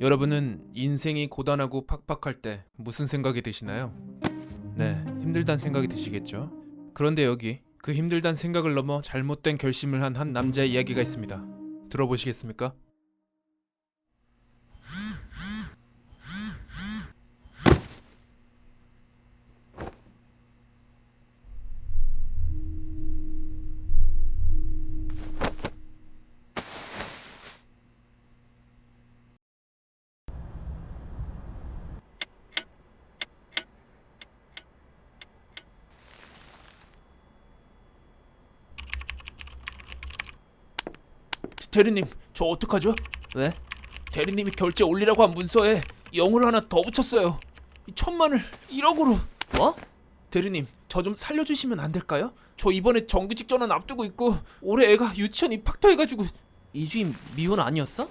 여러분은 인생이 고단하고 팍팍할 때 무슨 생각이 드시나요? 네, 힘들단 생각이 드시겠죠? 그런데 여기 그 힘들단 생각을 넘어 잘못된 결심을 한 한 남자의 이야기가 있습니다. 들어보시겠습니까? 대리님, 저 어떡하죠? 왜? 대리님이 결제 올리라고 한 문서에 0을 하나 더 붙였어요. 이 천만을 1억으로. 뭐? 대리님, 저 좀 살려주시면 안 될까요? 저 이번에 정규직 전환 앞두고 있고 올해 애가 유치원 입학터해가지고 이주임 미혼 아니었어?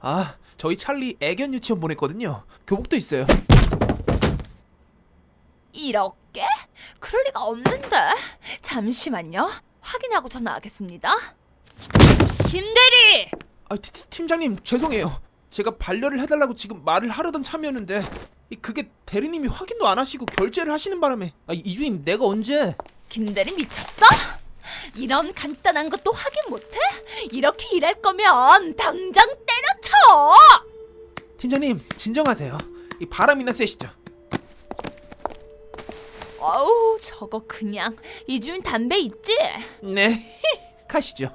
아 저희 찰리 애견 유치원 보냈거든요. 교복도 있어요. 이렇게? 그럴 리가 없는데. 잠시만요. 확인하고 전화하겠습니다. 김대리! 아 티- 티- 팀장님 죄송해요. 제가 반려를 해달라고 지금 말을 하려던 참이었는데 이- 그게 대리님이 확인도 안 하시고 결제를 하시는 바람에 아 이주임 내가 언제? 김대리 미쳤어? 이런 간단한 것도 확인 못해? 이렇게 일할 거면 당장 때려쳐! 팀장님 진정하세요. 이 바람이나 쐬시죠. 어우 저거 그냥 이주인 담배 있지? 네 가시죠.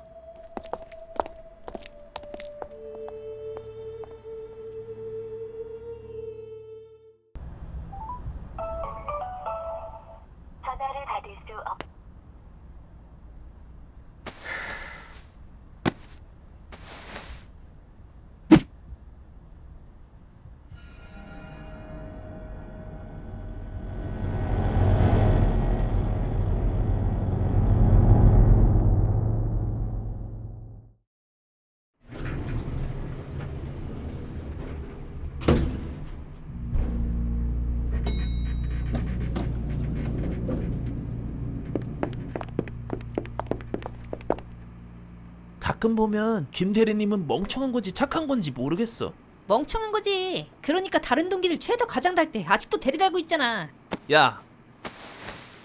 가끔 보면 김 대리님은 멍청한 건지 착한 건지 모르겠어. 멍청한 거지. 그러니까 다른 동기들 최다 과장 달 때 아직도 대리 달고 있잖아. 야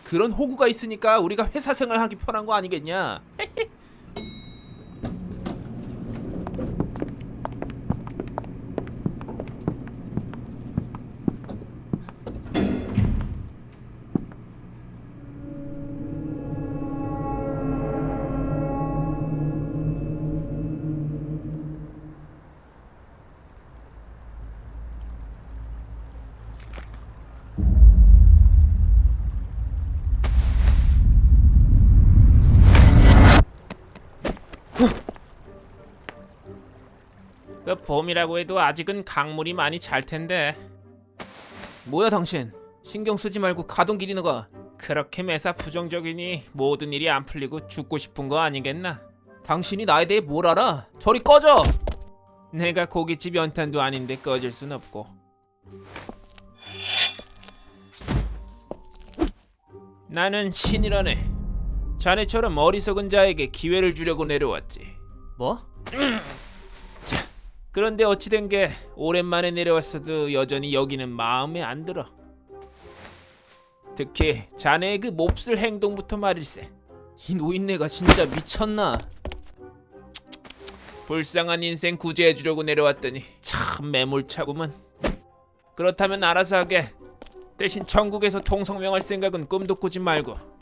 그런 호구가 있으니까 우리가 회사 생활하기 편한 거 아니겠냐? 그 봄이라고 해도 아직은 강물이 많이 잘 텐데 뭐야 당신? 신경 쓰지 말고 가던 길이나 가. 그렇게 매사 부정적이니 모든 일이 안 풀리고 죽고 싶은 거 아니겠나? 당신이 나에 대해 뭘 알아? 저리 꺼져. 내가 고깃집 연탄도 아닌데 꺼질 순 없고 나는 신이라네 자네처럼 어리석은 자에게 기회를 주려고 내려왔지 뭐? 그런데 어찌된 게 오랜만에 내려왔어도 여전히 여기는 마음에 안 들어 특히 자네의 그 몹쓸 행동부터 말일세 이 노인네가 진짜 미쳤나? 불쌍한 인생 구제해주려고 내려왔더니 참 매몰차구먼. 그렇다면 알아서 하게. 대신 천국에서 통성명할 생각은 꿈도 꾸지 말고.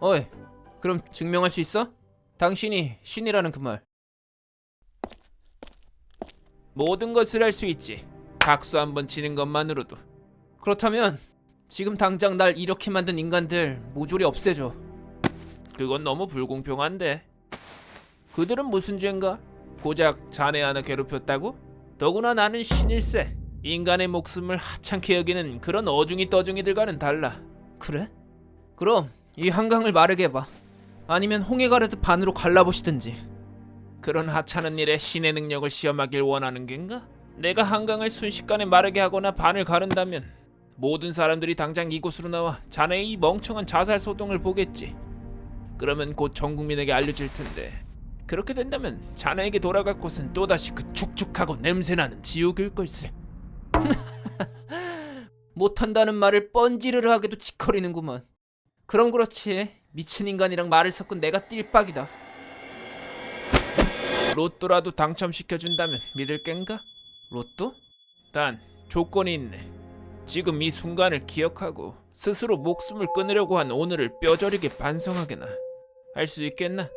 어이, 그럼 증명할 수 있어? 당신이 신이라는 그 말. 모든 것을 할 수 있지. 박수 한 번 치는 것만으로도. 그렇다면 지금 당장 날 이렇게 만든 인간들 모조리 없애줘. 그건 너무 불공평한데. 그들은 무슨 죄인가? 고작 자네 하나 괴롭혔다고? 더구나 나는 신일세. 인간의 목숨을 하찮게 여기는 그런 어중이 떠중이들과는 달라. 그래? 그럼 이 한강을 마르게 해봐. 아니면 홍해 가르듯 반으로 갈라보시든지. 그런 하찮은 일에 신의 능력을 시험하길 원하는 겐가? 내가 한강을 순식간에 마르게 하거나 반을 가른다면 모든 사람들이 당장 이곳으로 나와 자네의 이 멍청한 자살 소동을 보겠지. 그러면 곧 전 국민에게 알려질 텐데 그렇게 된다면 자네에게 돌아갈 곳은 또다시 그 축축하고 냄새나는 지옥일 걸세. 못한다는 말을 뻔지르르 하게도 치커리는구먼. 그럼 그렇지. 미친 인간이랑 말을 섞은 내가 띨빡이다. 로또라도 당첨시켜준다면 믿을 겐가? 로또? 단 조건이 있네. 지금 이 순간을 기억하고 스스로 목숨을 끊으려고 한 오늘을 뼈저리게 반성하게나 할 수 있겠나?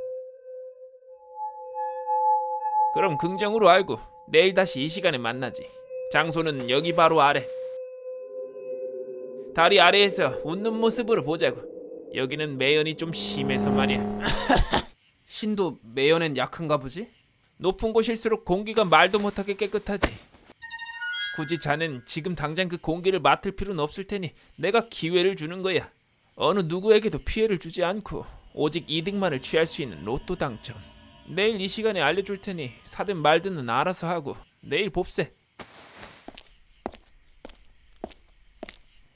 그럼 긍정으로 알고 내일 다시 이 시간에 만나지. 장소는 여기 바로 아래. 다리 아래에서 웃는 모습으로 보자고. 여기는 매연이 좀 심해서 말이야. 신도 매연엔 약한가 보지? 높은 곳일수록 공기가 말도 못하게 깨끗하지. 굳이 자넨 지금 당장 그 공기를 맡을 필요는 없을 테니 내가 기회를 주는 거야. 어느 누구에게도 피해를 주지 않고 오직 이득만을 취할 수 있는 로또 당첨. 내일 이 시간에 알려줄 테니 사든 말든은 알아서 하고 내일 봅세.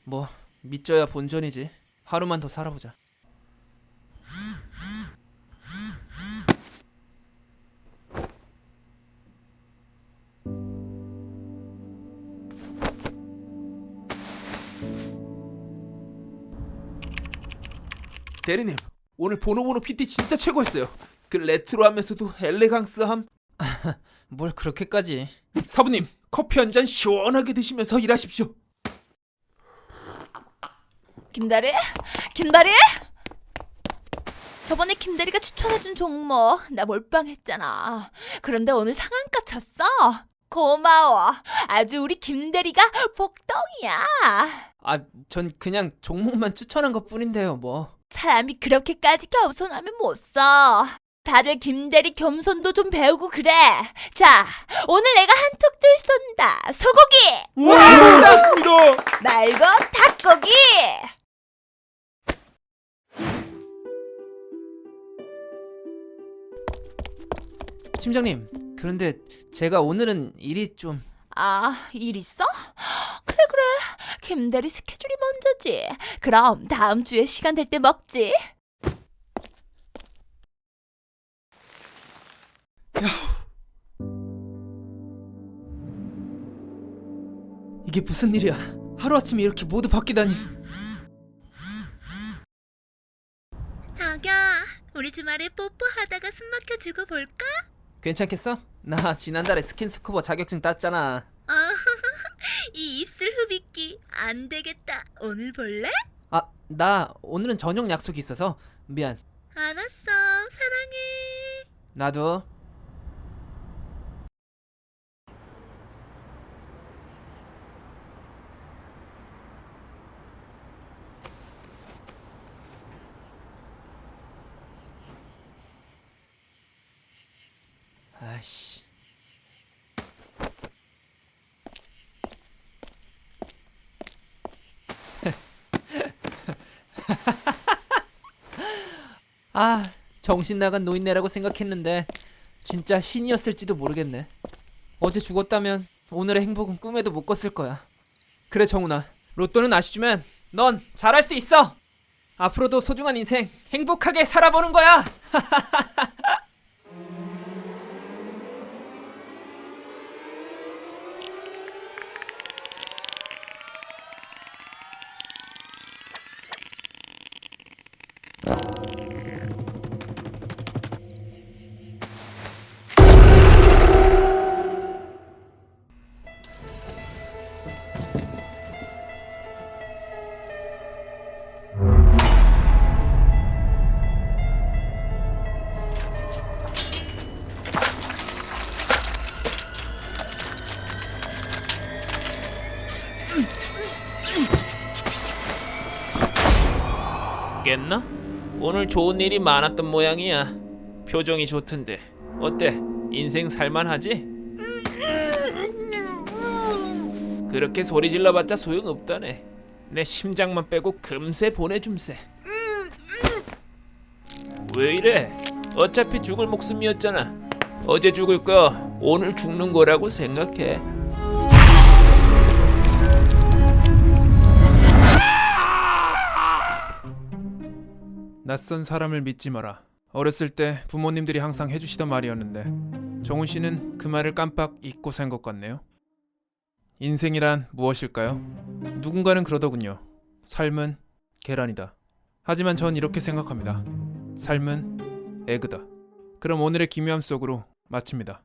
뭐 믿져야 본전이지. 하루만 더 살아보자. 대리님 오늘 보노보노 PT 진짜 최고였어요. 그 레트로하면서도 엘레강스함. 뭘 그렇게까지? 사부님 커피 한 잔 시원하게 드시면서 일하십시오. 김다리? 김다리? 저번에 김다리가 추천해준 종목 나 몰빵했잖아. 그런데 오늘 상한가 쳤어. 고마워. 아주 우리 김대리가 복덩이야. 아, 전 그냥 종목만 추천한 것 뿐인데요, 뭐. 사람이 그렇게까지 겸손하면 못 써. 다들 김대리 겸손도 좀 배우고 그래. 자, 오늘 내가 한턱 들 쏜다. 소고기 와 맞습니다. 말고 닭고기. 팀장님, 그런데 제가 오늘은 일이 좀 아, 일 있어? 그래, 그래. 김대리 스케줄이 먼저지. 그럼 다음 주에 시간 될 때 먹지. 이게 무슨 일이야? 하루아침에 이렇게 모두 바뀌다니. 자기야, 우리 주말에 뽀뽀하다가 숨 막혀 죽어 볼까? 괜찮겠어? 나 지난달에 스킨스쿠버 자격증 땄잖아. 아, 이 입술 흡입기 안 되겠다. 오늘 볼래? 아, 나 오늘은 저녁 약속이 있어서 미안. 알았어. 사랑해. 나도. 아이씨. 아, 정신 나간 노인네라고 생각했는데 진짜 신이었을지도 모르겠네. 어제 죽었다면 오늘의 행복은 꿈에도 못 꿨을 거야. 그래 정훈아, 로또는 아쉬지만 넌 잘할 수 있어. 앞으로도 소중한 인생 행복하게 살아보는 거야. 깼나? 오늘 좋은 일이 많았던 모양이야. 표정이 좋던데. 어때? 인생 살만하지? 그렇게 소리 질러봤자 소용없다네. 내 심장만 빼고 금세 보내줌세. 왜 이래? 어차피 죽을 목숨이었잖아. 어제 죽을 거 오늘 죽는 거라고 생각해. 낯선 사람을 믿지 마라. 어렸을 때 부모님들이 항상 해주시던 말이었는데 정훈 씨는 그 말을 깜빡 잊고 산 것 같네요. 인생이란 무엇일까요? 누군가는 그러더군요. 삶은 계란이다. 하지만 전 이렇게 생각합니다. 삶은 에그다. 그럼 오늘의 기묘함 속으로 마칩니다.